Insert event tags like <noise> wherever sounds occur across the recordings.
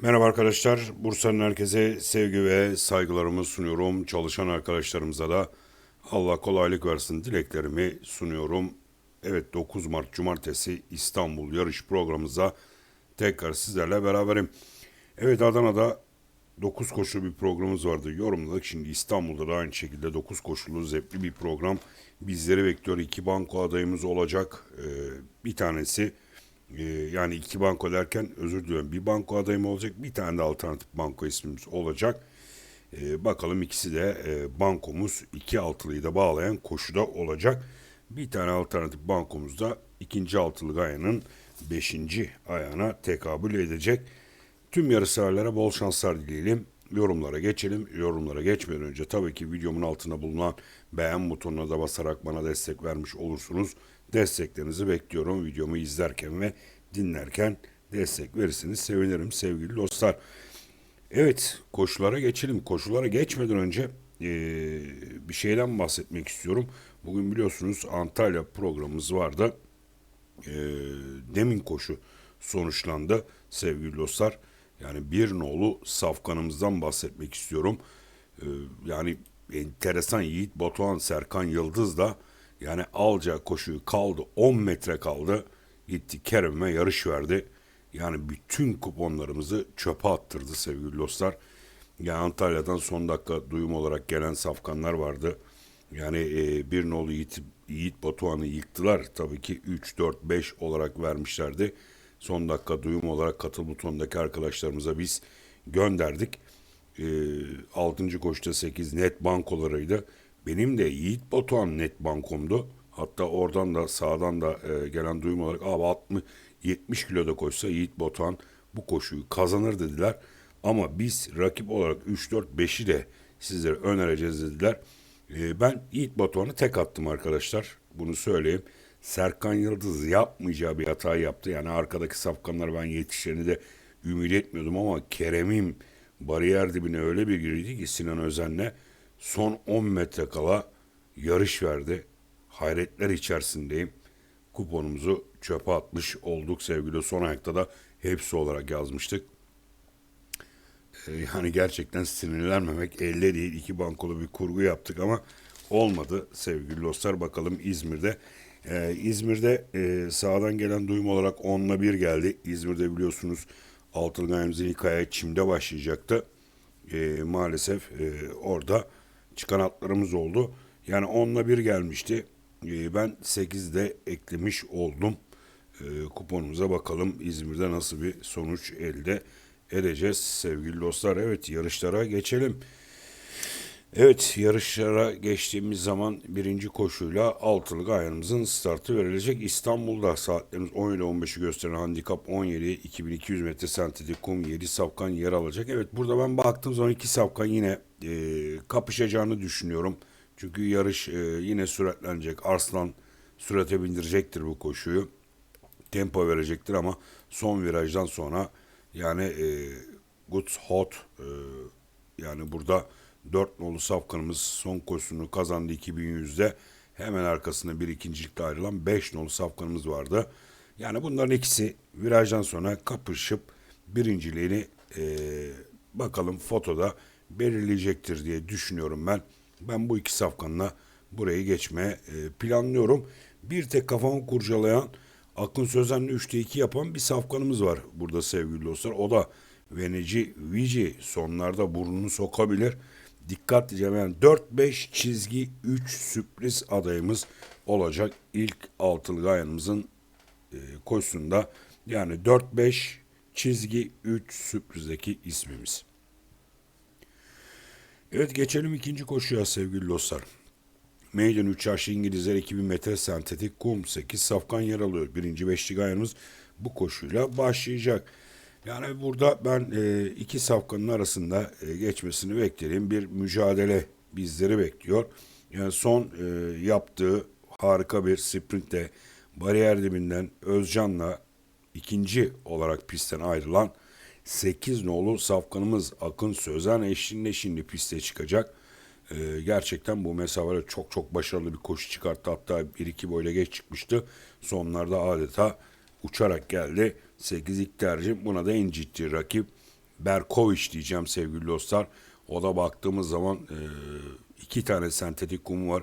Merhaba arkadaşlar. Bursa'nın herkese sevgi ve saygılarımı sunuyorum. Çalışan arkadaşlarımıza da Allah kolaylık versin dileklerimi sunuyorum. Evet 9 Mart Cumartesi İstanbul yarış programımıza tekrar sizlerle beraberim. Evet Adana'da 9 koşulu bir programımız vardı. Yorumladık. Şimdi İstanbul'da da aynı şekilde 9 koşulu zevkli bir program bizleri bekliyor. İki banko adayımız olacak. Ee, bir tanesi ee, yani iki banko derken özür diliyorum. Bir banko adayım olacak. Bir tane de alternatif banko ismimiz olacak. Ee, bakalım ikisi de e, bankomuz iki altılıyı da bağlayan koşuda olacak. Bir tane alternatif bankomuz da ikinci altılı ayağının beşinci ayağına tekabül edecek. Tüm yarışseverlere bol şanslar dileyelim. Yorumlara geçelim. Yorumlara geçmeden önce tabii ki videomun altında bulunan beğen butonuna da basarak bana destek vermiş olursunuz. Desteklerinizi bekliyorum videomu izlerken ve dinlerken destek verirseniz sevinirim sevgili dostlar. Evet koşulara geçelim. Koşulara geçmeden önce eee, bir şeyden bahsetmek istiyorum. Bugün biliyorsunuz Antalya programımız vardı. Eee, demin koşu sonuçlandı sevgili dostlar. Yani bir nolu safkanımızdan bahsetmek istiyorum. Eee, yani enteresan Yiğit Batuhan Serkan Yıldız da yani alacağı koşuyu kaldı 10 metre kaldı. Gitti Kerem'e yarış verdi. Yani bütün kuponlarımızı çöpe attırdı sevgili dostlar. Yani Antalya'dan son dakika duyum olarak gelen safkanlar vardı. Yani e, bir nolu Yiğit, Yiğit Batuhan'ı yıktılar. Tabii ki 3, 4, 5 olarak vermişlerdi. Son dakika duyum olarak katıl butonundaki arkadaşlarımıza biz gönderdik. E, 6. koşuda 8 net bankolarıydı. Benim de Yiğit Batuhan net bankomdu. Hatta oradan da sağdan da e, gelen duyum olarak abi 60 70 kiloda koşsa Yiğit Batuhan bu koşuyu kazanır dediler. Ama biz rakip olarak 3 4 5'i de sizlere önereceğiz dediler. E, ben Yiğit Batuhan'ı tek attım arkadaşlar. Bunu söyleyeyim. Serkan Yıldız yapmayacağı bir hata yaptı. Yani arkadaki safkanlar ben yetişlerini de ümit etmiyordum ama Kerem'im bariyer dibine öyle bir girdi ki Sinan Özen'le son 10 metre kala yarış verdi. Hayretler içerisindeyim. Kuponumuzu çöpe atmış olduk sevgili son ayakta da hepsi olarak yazmıştık. Ee, yani gerçekten sinirlenmemek elde değil. İki bankolu bir kurgu yaptık ama olmadı sevgili dostlar. Bakalım İzmir'de. Ee, İzmir'de e, sağdan gelen duyum olarak 10'la 1 geldi. İzmir'de biliyorsunuz Altılgayımızın hikaye çimde başlayacaktı. Ee, maalesef e, orada çıkan atlarımız oldu. Yani 10'la 1 gelmişti. Ee, ben 8'de eklemiş oldum. Ee, kuponumuza bakalım İzmir'de nasıl bir sonuç elde edeceğiz sevgili dostlar. Evet yarışlara geçelim. Evet yarışlara geçtiğimiz zaman birinci koşuyla altılık ayağımızın startı verilecek. İstanbul'da saatlerimiz 10 ile 15'i gösteren handikap 17 2200 metre sentetik kum 7 safkan yer alacak. Evet burada ben baktığım zaman iki safkan yine e, kapışacağını düşünüyorum. Çünkü yarış e, yine süratlenecek. Arslan sürate bindirecektir bu koşuyu. Tempo verecektir ama son virajdan sonra yani e, Goods Hot e, yani burada 4 nolu safkanımız son koşusunu kazandı 2100'de. Hemen arkasında bir ikincilikte ayrılan 5 nolu safkanımız vardı. Yani bunların ikisi virajdan sonra kapışıp birinciliğini e, bakalım fotoda belirleyecektir diye düşünüyorum ben. Ben bu iki safkanla burayı geçmeye planlıyorum. Bir tek kafamı kurcalayan Akın Sözen'le 3'te 2 yapan bir safkanımız var burada sevgili dostlar. O da Veneci Vici sonlarda burnunu sokabilir. Dikkat diyeceğim yani 4-5 çizgi 3 sürpriz adayımız olacak ilk altılı gayanımızın e, koşusunda. Yani 4-5 çizgi 3 sürprizdeki ismimiz. Evet geçelim ikinci koşuya sevgili dostlar. Meydan 3 yaşı İngilizler 2000 metre sentetik kum 8 safkan yer alıyor. Birinci beşlik ayarımız bu koşuyla başlayacak. Yani burada ben e, iki safkanın arasında e, geçmesini beklerim. Bir mücadele bizleri bekliyor. Yani son e, yaptığı harika bir sprintte bariyer dibinden Özcan'la ikinci olarak pistten ayrılan 8 nolu safkanımız Akın Sözen eşliğinde şimdi piste çıkacak. Ee, gerçekten bu mesafede çok çok başarılı bir koşu çıkarttı. Hatta 1-2 boyla geç çıkmıştı. Sonlarda adeta uçarak geldi. 8 ilk tercih. Buna da en ciddi rakip Berkoviç diyeceğim sevgili dostlar. O da baktığımız zaman e, iki tane sentetik kum var.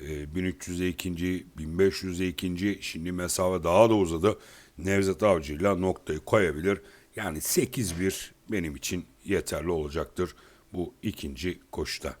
E, 1300'e ikinci, 1500'e ikinci. Şimdi mesafe daha da uzadı. Nevzat Avcı ile noktayı koyabilir. Yani 8-1 benim için yeterli olacaktır bu ikinci koşuda.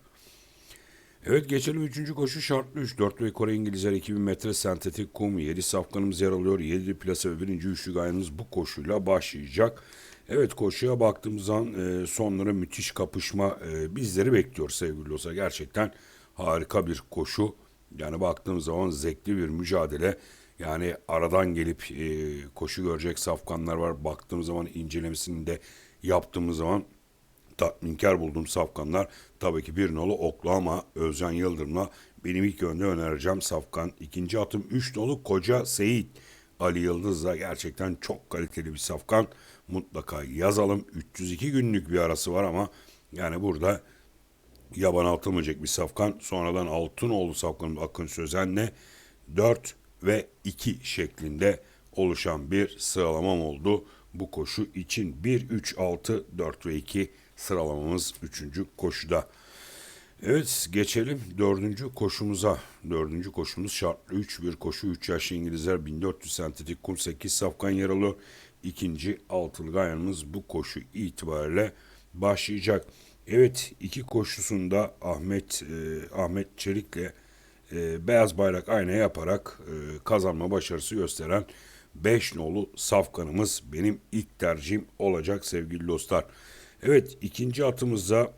Evet geçelim 3. koşu şartlı 3. 4 ve Kore İngilizler 2000 metre sentetik kum 7 safkanımız yer alıyor. 7 plase ve 1. üçlük ayağımız bu koşuyla başlayacak. Evet koşuya baktığımız zaman e, sonlara müthiş kapışma e, bizleri bekliyor sevgili dostlar. Gerçekten harika bir koşu. Yani baktığımız zaman zevkli bir mücadele. Yani aradan gelip e, koşu görecek safkanlar var. Baktığımız zaman incelemesini de yaptığımız zaman tatminkar bulduğum safkanlar tabii ki bir nolu Oklu ama Özcan Yıldırım'la benim ilk yönde önereceğim safkan. İkinci atım 3 nolu Koca Seyit. Ali Yıldız'la gerçekten çok kaliteli bir safkan. Mutlaka yazalım. 302 günlük bir arası var ama yani burada yaban atılmayacak bir safkan. Sonradan Altınoğlu safkanın Akın Sözen'le 4 ve 2 şeklinde oluşan bir sıralamam oldu. Bu koşu için 1, 3, 6, 4 ve 2 sıralamamız 3. koşuda. Evet geçelim dördüncü koşumuza. Dördüncü koşumuz şartlı 3 bir koşu. 3 yaşlı İngilizler 1400 sentetik kum 8 safkan yer alıyor. İkinci altılı gayanımız bu koşu itibariyle başlayacak. Evet iki koşusunda Ahmet e, Ahmet Çelik'le e, beyaz bayrak ayna yaparak e, kazanma başarısı gösteren 5 nolu safkanımız benim ilk tercihim olacak sevgili dostlar. Evet ikinci atımızda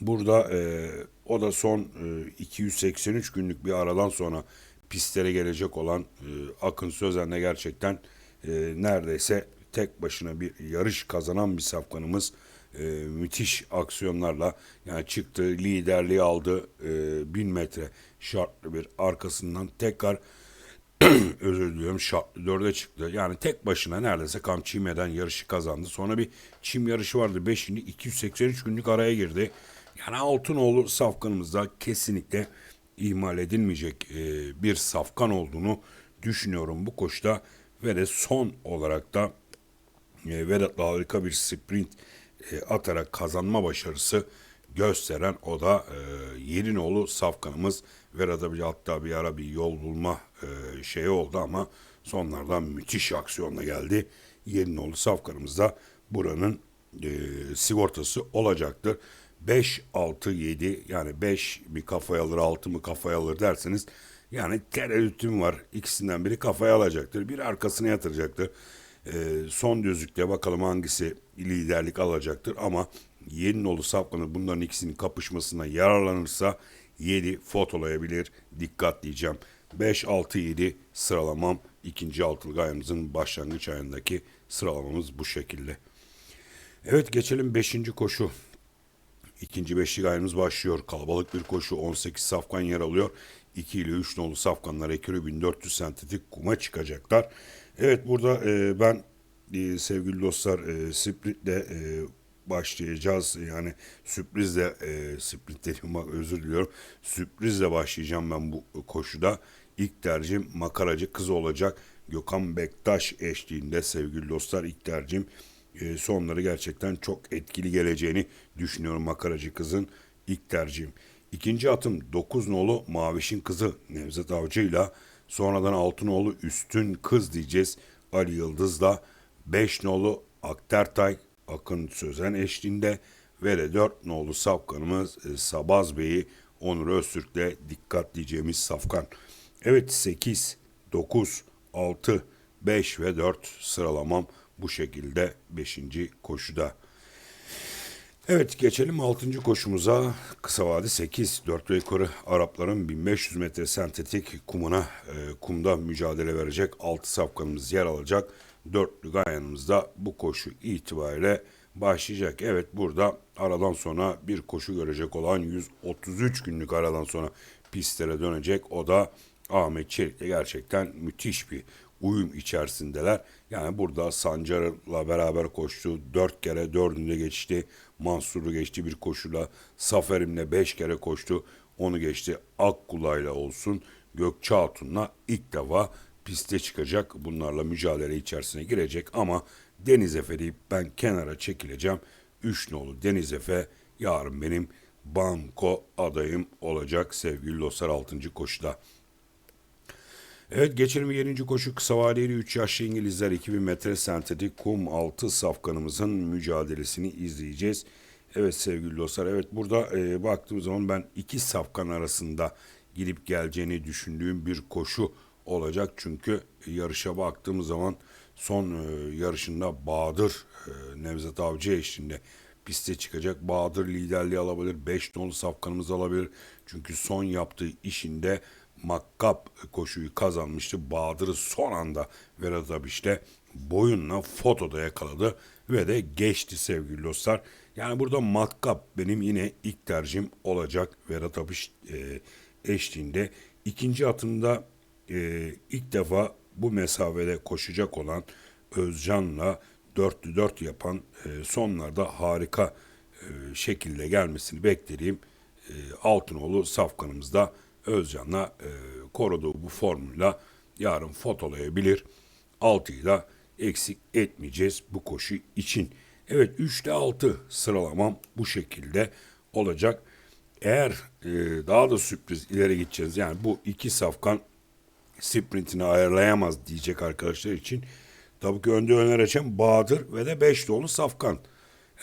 burada e, o da son e, 283 günlük bir aradan sonra pistlere gelecek olan e, Akın Sözen'le gerçekten e, neredeyse tek başına bir yarış kazanan bir safkanımız e, müthiş aksiyonlarla yani çıktı liderliği aldı e, 1000 metre şartlı bir arkasından tekrar <clears throat> özür diliyorum şartlı dörde çıktı. Yani tek başına neredeyse kam çimeden yarışı kazandı. Sonra bir çim yarışı vardı. Beşinci 283 günlük araya girdi. Yani Altınoğlu safkanımızda kesinlikle ihmal edilmeyecek e, bir safkan olduğunu düşünüyorum bu koşuda. Ve de son olarak da e, Vedat'la harika bir sprint e, atarak kazanma başarısı gösteren o da e, Yerinoğlu safkanımız. Vedat'a bir hatta bir ara bir yol bulma e, şeyi oldu ama sonlardan müthiş aksiyonla geldi. Yerinoğlu safkanımız da buranın e, sigortası olacaktır. 5, 6, 7 yani 5 bir kafaya alır 6 mı kafaya alır derseniz yani tereddütüm var. İkisinden biri kafaya alacaktır. Bir arkasına yatıracaktır. E, son düzlükte bakalım hangisi liderlik alacaktır ama Yeninoğlu Safkan'ın bunların ikisinin kapışmasına yararlanırsa 7 fotolayabilir. Dikkat diyeceğim. 5, 6, 7 sıralamam. ikinci altılı ayımızın başlangıç ayındaki sıralamamız bu şekilde. Evet geçelim 5. koşu. İkinci beşlik ayımız başlıyor. Kalabalık bir koşu 18 safkan yer alıyor. 2 ile 3 nolu safkanlar ekürü 1400 sentetik kuma çıkacaklar. Evet burada e, ben e, sevgili dostlar e, Split'le e, başlayacağız. Yani sürprizle e, sprint dedim özür diliyorum. Sürprizle başlayacağım ben bu koşuda. İlk tercihim makaracı kız olacak. Gökhan Bektaş eşliğinde sevgili dostlar ilk tercihim. E, sonları gerçekten çok etkili geleceğini düşünüyorum makaracı kızın ilk tercihim. İkinci atım 9 nolu Maviş'in kızı Nevzat Avcı'yla sonradan Altınoğlu Üstün Kız diyeceğiz Ali Yıldız'la 5 nolu Aktertay Akın Sözen eşliğinde ve de 4 nolu safkanımız e, Sabaz Bey'i Onur Öztürk'le dikkat diyeceğimiz safkan. Evet 8, 9, 6, 5 ve 4 sıralamam bu şekilde 5. koşuda. Evet geçelim 6. koşumuza. Kısa vade 8. 4 yukarı Arapların 1500 metre sentetik kumuna e, kumda mücadele verecek 6 safkanımız yer alacak. Dörtlü gayanımızda bu koşu itibariyle başlayacak. Evet burada aradan sonra bir koşu görecek olan 133 günlük aradan sonra pistlere dönecek. O da Ahmet Çelik'le gerçekten müthiş bir uyum içerisindeler. Yani burada Sancar'la beraber koştu. Dört kere dördünde geçti. Mansur'u geçti bir koşuyla. Saferim'le beş kere koştu. Onu geçti. Akkula'yla olsun. Gökçe Hatun'la ilk defa piste çıkacak. Bunlarla mücadele içerisine girecek ama Deniz Efe deyip ben kenara çekileceğim. 3 nolu Deniz Efe yarın benim banko adayım olacak sevgili dostlar 6. koşuda. Evet geçelim 7. koşu kısa vadeli 3 yaşlı İngilizler 2000 metre sentetik kum altı safkanımızın mücadelesini izleyeceğiz. Evet sevgili dostlar evet burada e, baktığım zaman ben iki safkan arasında gidip geleceğini düşündüğüm bir koşu olacak. Çünkü yarışa baktığım zaman son e, yarışında Bahadır e, Nevzat Avcı eşliğinde piste çıkacak. Bahadır liderliği alabilir. 5 tonlu safkanımız alabilir. Çünkü son yaptığı işinde makkap koşuyu kazanmıştı. Bahadır'ı son anda Vedat Abiş'te boyunla fotoda yakaladı ve de geçti sevgili dostlar. Yani burada matkap benim yine ilk tercihim olacak Vedat Abiş e, eşliğinde. İkinci atımda e, ilk defa bu mesafede koşacak olan Özcan'la dörtlü dört yapan e, sonlarda harika e, şekilde gelmesini beklediğim e, Altınoğlu safkanımızda Özcan'la e, koruduğu bu formuyla yarın fotolayabilir. 6'yı da eksik etmeyeceğiz bu koşu için. Evet 3'te 6 sıralamam bu şekilde olacak. Eğer e, daha da sürpriz ileri gideceğiz yani bu iki safkan sprintini ayarlayamaz diyecek arkadaşlar için tabii ki önde öner açan Bahadır ve de 5 dolu Safkan.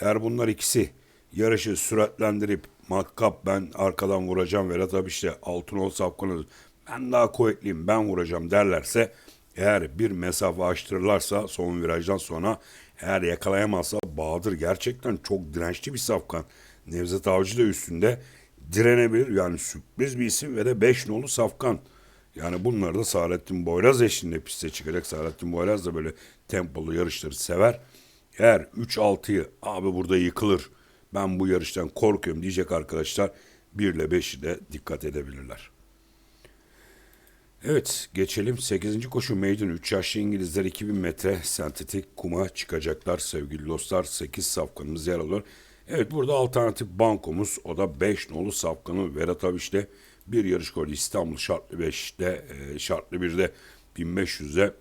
Eğer bunlar ikisi yarışı süratlendirip matkap ben arkadan vuracağım Vedat abi işte Altınol Safkan'ı ben daha kuvvetliyim ben vuracağım derlerse eğer bir mesafe açtırırlarsa son virajdan sonra eğer yakalayamazsa Bahadır gerçekten çok dirençli bir safkan. Nevzat Avcı da üstünde direnebilir. Yani sürpriz bir isim ve de 5 nolu safkan. Yani bunları da Saadettin Boyraz eşliğinde piste çıkacak. Saadettin Boyraz da böyle tempolu yarışları sever. Eğer 3-6'yı abi burada yıkılır ben bu yarıştan korkuyorum diyecek arkadaşlar. 1 ile 5'i de dikkat edebilirler. Evet geçelim. 8. koşu meydan 3 yaşlı İngilizler 2000 metre sentetik kuma çıkacaklar sevgili dostlar. 8 safkanımız yer alıyor. Evet burada alternatif bankomuz. O da 5 nolu safkanı Vedat Aviş'te. Bir yarış golü İstanbul şartlı 5'te e, şartlı 1'de 1500'de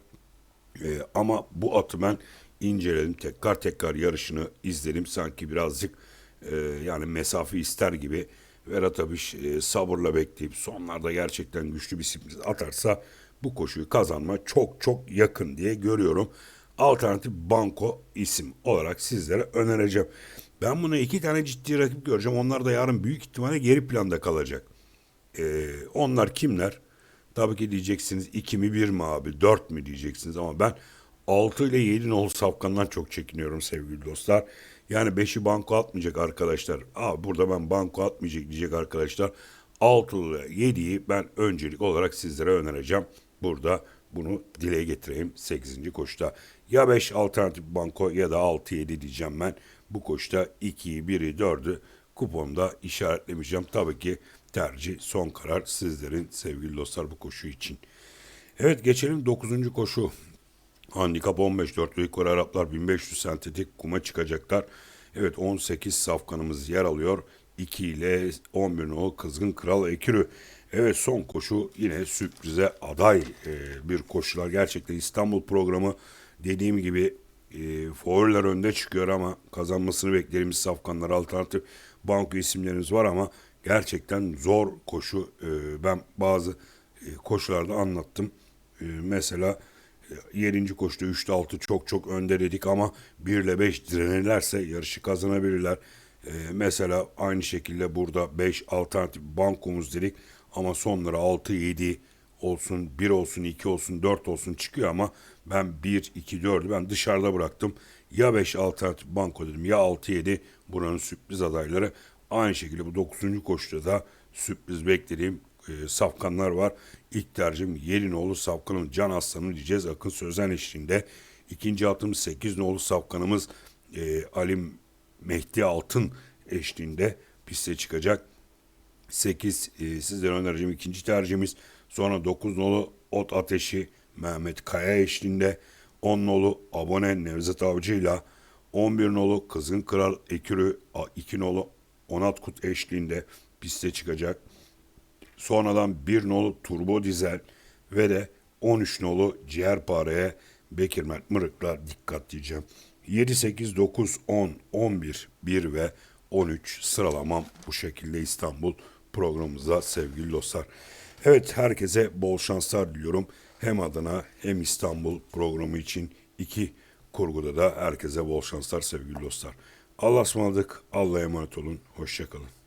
e, ama bu atı ben inceledim. Tekrar tekrar yarışını izledim. Sanki birazcık e, yani mesafe ister gibi Vedat Abiş e, sabırla bekleyip sonlarda gerçekten güçlü bir sürpriz atarsa bu koşuyu kazanma çok çok yakın diye görüyorum. Alternatif banko isim olarak sizlere önereceğim. Ben buna iki tane ciddi rakip göreceğim. Onlar da yarın büyük ihtimalle geri planda kalacak. Ee, onlar kimler? Tabii ki diyeceksiniz iki mi bir mi abi dört mü diyeceksiniz ama ben 6 ile 7 nol safkandan çok çekiniyorum sevgili dostlar. Yani 5'i banko atmayacak arkadaşlar. Aa burada ben banko atmayacak diyecek arkadaşlar. 6 ile 7'yi ben öncelik olarak sizlere önereceğim. Burada bunu dile getireyim 8. koşuda. Ya 5 alternatif banko ya da 6-7 diyeceğim ben. Bu koşuda 2'yi 1'i 4'ü kuponda işaretlemeyeceğim. Tabii ki tercih son karar sizlerin sevgili dostlar bu koşu için. Evet geçelim 9. koşu. Handikap 15 dörtlü yukarı Araplar 1500 sentetik kuma çıkacaklar. Evet 18 safkanımız yer alıyor. 2 ile 11 o Kızgın Kral Ekürü. Evet son koşu yine sürprize aday e, bir koşular. Gerçekten İstanbul programı dediğim gibi e, favoriler önde çıkıyor ama kazanmasını beklediğimiz safkanlar alternatif banko isimlerimiz var ama gerçekten zor koşu. E, ben bazı e, koşularda anlattım. E, mesela 7. koşuda 3'te 6 çok çok önde dedik ama 1 ile 5 direnirlerse yarışı kazanabilirler. Ee, mesela aynı şekilde burada 5 alternatif bankomuz dedik ama sonlara 6 7 olsun 1 olsun 2 olsun 4 olsun çıkıyor ama ben 1 2 4'ü ben dışarıda bıraktım. Ya 5 alternatif banko dedim ya 6 7 buranın sürpriz adayları. Aynı şekilde bu 9. koşuda da sürpriz beklediğim e, safkanlar var. İlk tercihim Yelinoğlu Safkan'ın Can Aslanı diyeceğiz Akın Sözen eşliğinde. İkinci atım 8 nolu Safkan'ımız e, Ali Mehdi Altın eşliğinde piste çıkacak. 8 e, sizlere önereceğim ikinci tercihimiz. Sonra 9 nolu Ot Ateşi Mehmet Kaya eşliğinde. 10 nolu Abone Nevzat Avcı ile 11 nolu Kızgın Kral Ekürü 2 nolu Onat Kut eşliğinde piste çıkacak. Sonradan bir nolu turbo dizel ve de 13 nolu ciğerpareye Bekir Mert Mırık'la dikkat diyeceğim. 7, 8, 9, 10, 11, 1 ve 13 sıralamam bu şekilde İstanbul programımıza sevgili dostlar. Evet herkese bol şanslar diliyorum. Hem Adana hem İstanbul programı için iki kurguda da herkese bol şanslar sevgili dostlar. Allah'a ısmarladık. Allah'a emanet olun. Hoşçakalın.